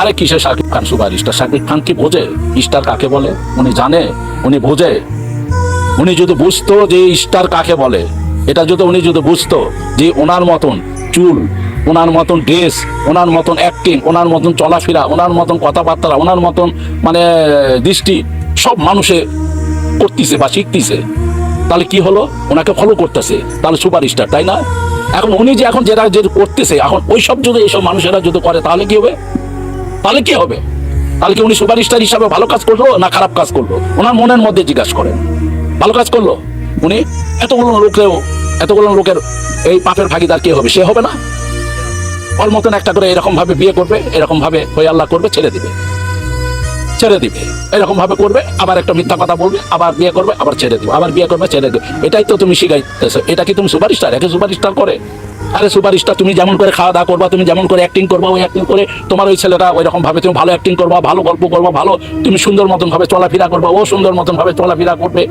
আরে কিসে Shakib Khan super? Star Shakib Khan কি বোঝে? স্টার কাকে বলে? উনি জানে? উনি বোঝে? উনি যদি বুঝতো যে স্টার কাকে বলে, এটা যদি উনি যদি বুঝতো যে ওনার মতন চুল, ওনার মতন ড্রেস ওনার মতন অ্যাক্টিং ওনার মতন চলাফেরা, ওনার মতন কথাবার্তা, ওনার মতন মানে দৃষ্টি, সব মানুষে করতেছে বা শিখতেছে, তাহলে কি হলো? ওনাকে ফলো করতেছে, তাহলে সুপার স্টার তাই না? এখন উনি যে এখন যেটা যে করতেছে, এখন ওই সব যদি এইসব মানুষেরা যদি করে, তাহলে কি হবে? তাহলে কি হবে? তাহলে কি উনি সুপার স্টার হিসাবে ভালো কাজ করল না খারাপ কাজ করল? ওনার মনের মধ্যে জিজ্ঞাসা করেন। ভালো কাজ করল? উনি, এতগুলো লোকেও, এতগুলো লোকের এই পাপের ভাগিদার কে হবে? সে হবে না। ওর মতন একটা করে এরকম ভাবে বিয়ে করবে, এরকম ভাবে হয়ে আল্লাহ করবে, ছেড়ে দিবে। ছেড়ে দিবে। এরকম ভাবে করবে, আবার একটা মিথ্যা কথা বলবে, আবার বিয়ে করবে, আবার ছেড়ে দিবে, আবার বিয়ে করবে, ছেড়ে দিবে। এটাই তো তুমি শিখাইতেছো। এটা কি তুমি সুপারস্টার? একে সুপারস্টার করে। আরে সুপারস্টার তুমি যেমন করে খাওয়া দাওয়া করবা, তুমি যেমন করে অ্যাক্টিং করবা, ওই অ্যাক্টিং করে তোমার ওই ছেলেটা ওই রকম ভাবে তুমি ভালো অ্যাক্টিং করবা, ভালো গল্প করবা, ভালো, তুমি সুন্দর মতনভাবে চলাফেরা করবা, ও সুন্দর মতন ভাবে চলাফেরা করবে।